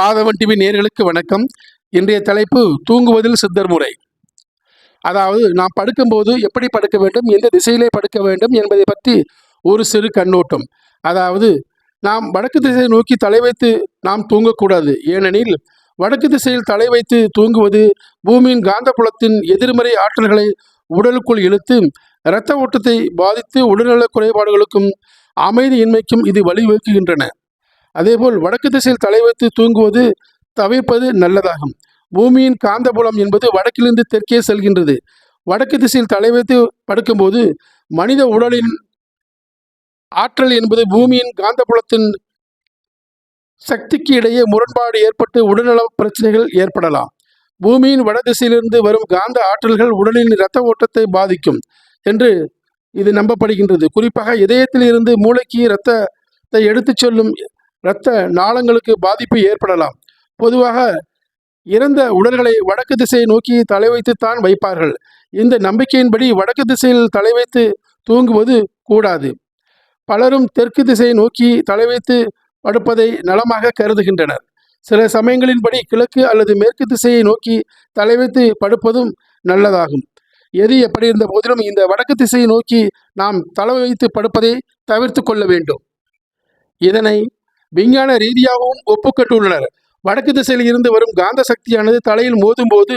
ஆதவன் TV நேர்களுக்கு வணக்கம். இன்றைய தலைப்பு தூங்குவதில் சித்தர் முறை. அதாவது நாம் படுக்கும்போது எப்படி படுக்க வேண்டும் எந்த திசையிலே படுக்க வேண்டும் என்பதை பற்றி ஒரு சிறு கண்ணோட்டம். அதாவது நாம் வடக்கு திசையை நோக்கி தலை வைத்து நாம் தூங்கக்கூடாது. ஏனெனில் வடக்கு திசையில் தலை வைத்து தூங்குவது பூமியின் காந்தப்புலத்தின் எதிர்மறை ஆற்றல்களை உடலுக்குள் இழுத்து இரத்த ஓட்டத்தை பாதித்து உடல்நலக் குறைபாடுகளுக்கும் அமைதியின்மைக்கும் இது வழிவகுக்கின்றன. அதேபோல் வடக்கு திசையில் தலை வைத்து தூங்குவது தவிர்ப்பது நல்லதாகும். பூமியின் காந்தபுலம் என்பது வடக்கிலிருந்து தெற்கே செல்கின்றது. வடக்கு திசையில் தலை வைத்து படுக்கும்போது மனித உடலின் ஆற்றல் என்பது பூமியின் காந்தபுலத்தின் சக்திக்கு இடையே முரண்பாடு ஏற்பட்டு உடல்நல பிரச்சனைகள் ஏற்படலாம். பூமியின் வடதிசையிலிருந்து வரும் காந்த ஆற்றல்கள் உடலின் இரத்த ஓட்டத்தை பாதிக்கும் என்று இது நம்பப்படுகின்றது. குறிப்பாக இதயத்தில் இருந்து மூளைக்கு இரத்தத்தை எடுத்துச் செல்லும் இரத்த நாளங்களுக்கு பாதிப்பு ஏற்படலாம். பொதுவாக இறந்த உடல்களை வடக்கு திசையை நோக்கி தலை வைத்துத்தான் வைப்பார்கள். இந்த நம்பிக்கையின்படி வடக்கு திசையில் தலை வைத்து தூங்குவது கூடாது. பலரும் தெற்கு திசையை நோக்கி தலை வைத்து படுப்பதை நலமாக கருதுகின்றனர். சில சமயங்களின்படி கிழக்கு அல்லது மேற்கு திசையை நோக்கி தலை வைத்து படுப்பதும் நல்லதாகும். எது எப்படி இருந்த போதிலும் இந்த வடக்கு திசையை நோக்கி நாம் தலை வைத்து படுப்பதை தவிர்த்து கொள்ள வேண்டும். இதனை விஞ்ஞான ரீதியாகவும் ஒப்புக்கட்டுள்ளனர் வடக்கு திசையில் இருந்து வரும் காந்த சக்தியானது தலையில் மோதும்போது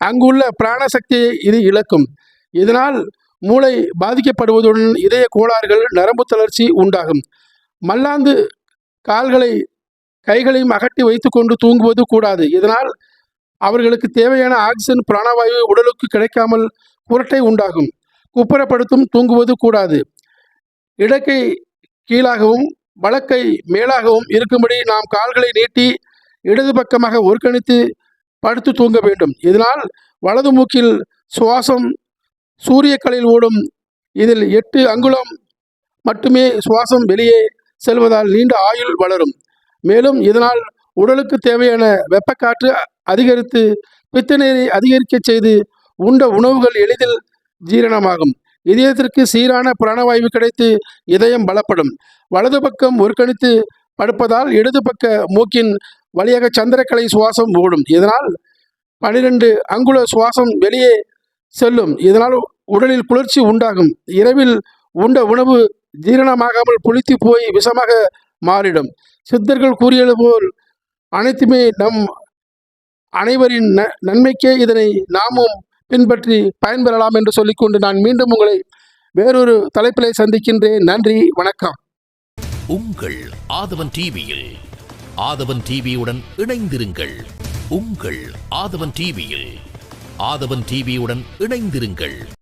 அங்குள்ள பிராண சக்தியை இது இழக்கும். இதனால் மூளை பாதிக்கப்படுவதுடன் இதய கோளாறுகள் நரம்பு தளர்ச்சி உண்டாகும். மல்லாந்து கால்களை கைகளையும் அகட்டி வைத்துக்கொண்டு தூங்குவது கூடாது. இதனால் அவர்களுக்கு தேவையான ஆக்சிஜன் பிராணவாயு உடலுக்கு கிடைக்காமல் குரட்டை உண்டாகும். குப்புறப்படுத்தும் தூங்குவது கூடாது. இடக்கை கீழாகவும் வழக்கை மேலாகவும் இருக்கும்படி நாம் கால்களை நீட்டி இடது பக்கமாக ஒருங்கிணைத்து படுத்து தூங்க வேண்டும். இதனால் வலது மூக்கில் சுவாசம் சூரியக்கலையில் ஓடும். இதில் எட்டு அங்குலம் மட்டுமே சுவாசம் வெளியே செல்வதால் நீண்ட ஆயுள் வளரும். மேலும் இதனால் உடலுக்கு தேவையான வெப்பக்காற்று அதிகரித்து பித்தநீரை அதிகரிக்கச் செய்து உண்ட உணவுகள் எளிதில் ஜீரணமாகும். இதயத்திற்கு சீரான பிராணவாயு கிடைத்து இதயம் பலப்படும். வலது பக்கம் ஒருக்கணித்து படுப்பதால் இடது பக்க மூக்கின் வழியாக சந்திரக்கலை சுவாசம் ஓடும். இதனால் பனிரெண்டு அங்குல சுவாசம் வெளியே செல்லும். இதனால் உடலில் குளிர்ச்சி உண்டாகும். இரவில் உண்ட உணவு ஜீரணமாகாமல் புளித்து போய் விஷமாக மாறிடும். சித்தர்கள் கூறியது போல் அனைத்துமே நம் அனைவரின் ந நன்மைக்கே இதனை நாமும் பின்பற்றி பயன்பெறலாம் என்று சொல்லிக்கொண்டு நான் மீண்டும் உங்களை வேறொரு தலைப்பிலை சந்திக்கின்றேன். நன்றி வணக்கம். உங்கள் ஆதவன் டிவியில் ஆதவன் டிவியுடன் இணைந்திருங்கள். உங்கள் ஆதவன் டிவியில் ஆதவன் டிவியுடன் இணைந்திருங்கள்.